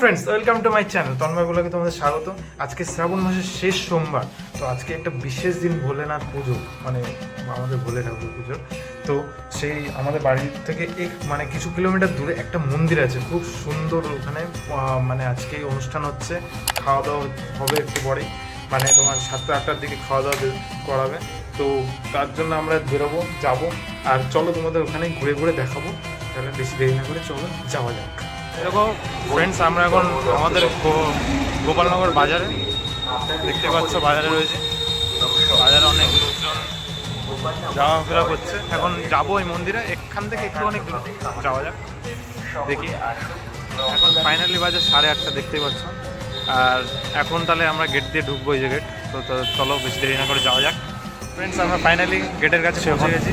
Friends welcome to my channel Tanmay বলাকে তোমাদের স্বাগত আজকে শ্রাবণ মাসের শেষ সোমবার, তো আজকে একটা বিশেষ দিন ভোলেনাথ পুজো মানে আমাদের ভোলে ঠাকুর পুজো। তো সেই আমাদের বাড়ি থেকে এক মানে কিছু কিলোমিটার দূরে একটা মন্দির আছে, খুব সুন্দর ওখানে মানে আজকে অনুষ্ঠান হচ্ছে। খাওয়া দাওয়া হবে একটু পরেই মানে তোমার সাতটা, আটটার দিকে খাওয়া দাওয়া করাবে। তো তার জন্য আমরা বেরোবো, যাব। আর চলো তোমাদের ওখানে ঘুরে ঘুরে দেখাবো। তাহলে বেশি দেরি না করে চলো, যাওয়া যাক। এরকম ফ্রেন্ডস আমরা এখন আমাদের গোপালনগর বাজারে। দেখতে পাচ্ছ বাজারে রয়েছে। বাজারে অনেক লোকজন যাওয়া ফেরা করছে। এখন যাব ওই মন্দিরে। এখান থেকে একটু অনেক দূর যাওয়া যাক। দেখি। এখন ফাইনালি বাজার সাড়ে আটটা দেখতেই পাচ্ছ। আর এখন তাহলে আমরা গেট দিয়ে ঢুকবো এই যে গেট তো তো চলো বেশি দেরি না করে যাওয়া যাক। ফ্রেন্ডস আমরা ফাইনালি গেটের কাছে পৌঁছে গেছি।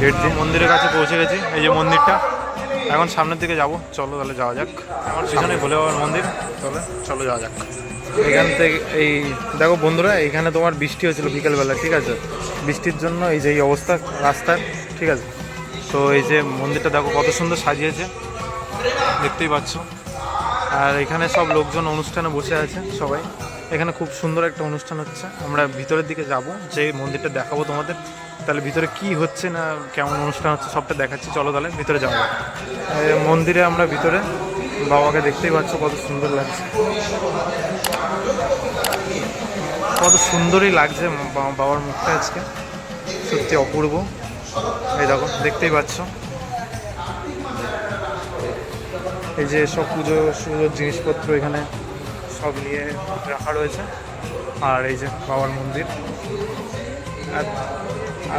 গেট দিয়ে মন্দিরের কাছে পৌঁছে গেছি। এই যে মন্দিরটা। এখন সামনের দিকে যাব। চলো তাহলে যাওয়া যাক। আমার পিছনে ভোলে বাবার মন্দির। চলে, চলো যাওয়া যাক। এখান থেকে এই, দেখো বন্ধুরা, এখানে তোমার বৃষ্টি হয়েছিল বিকেলবেলা, ঠিক আছে? বৃষ্টির জন্য এই যে এই অবস্থা রাস্তার ঠিক আছে? তো এই যে মন্দিরটা দেখো কত সুন্দর সাজিয়েছে। দেখতেই পাচ্ছ। আর এখানে সব লোকজন অনুষ্ঠানে বসে আছে, সবাই। এখানে খুব সুন্দর একটা অনুষ্ঠান হচ্ছে। আমরা ভিতরের দিকে যাব যে মন্দিরটা দেখাবো তোমাদের। তাহলে ভিতরে কি হচ্ছে না, কেমন অনুষ্ঠান হচ্ছে সবটা দেখাচ্ছি। চলো তাহলে ভিতরে যাব মন্দিরে আমরা ভিতরে বাবাকে দেখতেই পাচ্ছ কত সুন্দর লাগছে। কত সুন্দরই লাগছে বাবার মুখটা আজকে। সত্যি অপূর্ব। এই দেখো, দেখতেই পাচ্ছ। এই যে সব পুজো, সুজোর জিনিসপত্র এখানে। সব নিয়ে রাখা রয়েছে। আর এই যে বাবার মন্দির।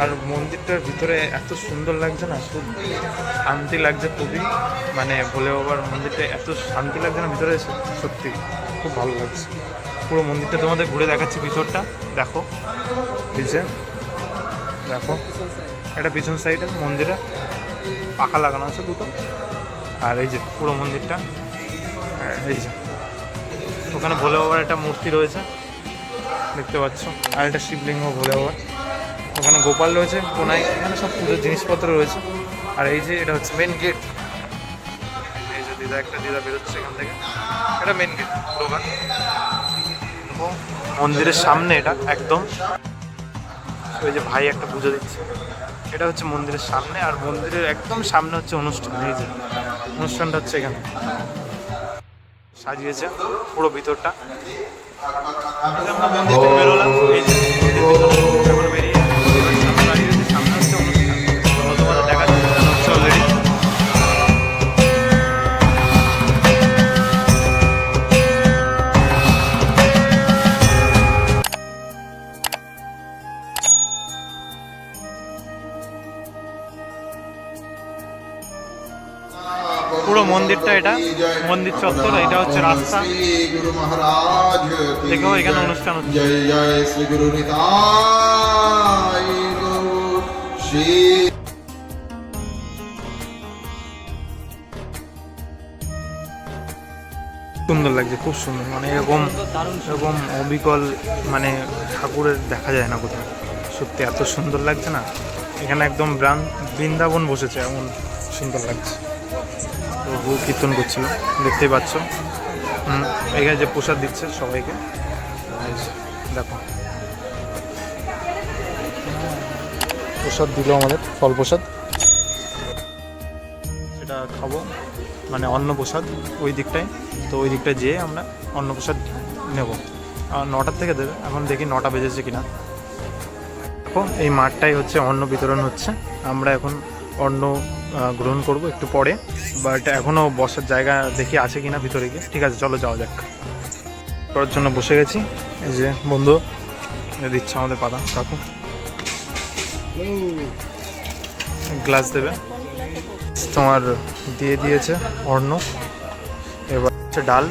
আর মন্দিরটার ভিতরে এত সুন্দর লাগছে না, খুব শান্তি লাগছে খুবই। মানে ভোলে বাবার মন্দিরটা এত শান্তি লাগছে না, ভিতরে সত্যি খুব ভালো লাগছে। পুরো মন্দিরটা তোমাদের ঘুরে দেখাচ্ছি ভিতরটা দেখো। পিছে দেখো। এটা পিছন সাইডে মন্দিরে পাখা লাগানো আছে দুটো। আর এই যে পুরো মন্দিরটা। এই যে ওখানে ভোলে বাবার একটা মূর্তি রয়েছে। দেখতে পাচ্ছ আর একটা শিবলিঙ্গ ভোলে বাবার। ওখানে গোপাল রয়েছে কোনায় এখানে সব পুজোর জিনিসপত্র রয়েছে। আর এই যে এটা হচ্ছে মেন গেট এই যে দিদা একটা দিদা বেরোচ্ছে এখান থেকে। এটা মেন গেট দেখো, মন্দিরের সামনে এটা একদম। ওই যে ভাই একটা পুজো দিচ্ছে। এটা হচ্ছে মন্দিরের সামনে আর মন্দিরের একদম সামনে হচ্ছে অনুষ্ঠান। এই যে অনুষ্ঠানটা হচ্ছে এখানে। সাজিয়েছে পুরো ভিতরটা আমরা পুরো মন্দিরটা এটা মন্দির চত্বর এটা হচ্ছে রাস্তা। দেখো এখানে অনুষ্ঠান হচ্ছে। জয় জয় শ্রী গুরু শ্রী। সুন্দর লাগছে খুব সুন্দর। মানে এরকম এরকম অবিকল মানে ঠাকুরের দেখা যায় না কোথাও। সত্যি এত সুন্দর লাগছে না। এখানে একদম বৃন্দাবন বসেছে এমন সুন্দর লাগছে। প্রভু কীর্তন করছিল, দেখতেই পাচ্ছ। এখানে যে প্রসাদ দিচ্ছে সবাইকে। দেখো। প্রসাদ দিল আমাদের, ফল প্রসাদ। সেটা খাব মানে অন্নপ্রসাদ ওই দিকটায়। তো ওই দিকটায় যেয়ে আমরা অন্নপ্রসাদ নেব। আর নটার থেকে দেবে, এখন দেখি নটা বেজেছে কিনা। দেখো, এই মাঠটাই হচ্ছে, অন্ন বিতরণ হচ্ছে। আমরা এখন অন্ন গ্রহণ করব একটু পরে বাট এখনও বসার জায়গা দেখি আছে কিনা ভিতরে গিয়ে। ঠিক আছে, চলো যাওয়া যাক। করার জন্য বসে গেছি। এই যে বন্ধু দিচ্ছে আমাদের পাতা, কাকু। গ্লাস দেবে। তোমার দিয়ে দিয়েছে অর্ণ। এবার হচ্ছে ডাল।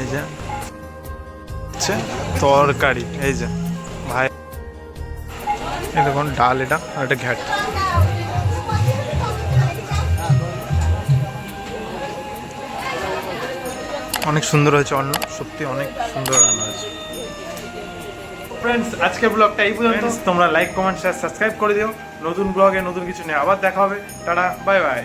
এই যে হচ্ছে তরকারি। এই যে ভাই দেখুন, ডাল এটা আর এটা ঘ্যাট। অনেক সুন্দর হয়েছে অন্য সত্যি অনেক সুন্দর রান্না হয়েছে। ফ্রেন্ডস আজকের ব্লগটা এই পর্যন্ত। তোমরা লাইক কমেন্ট শেয়ার সাবস্ক্রাইব করে দিও। নতুন ব্লগে নতুন কিছু নিয়ে আবার দেখা হবে। Tata bye bye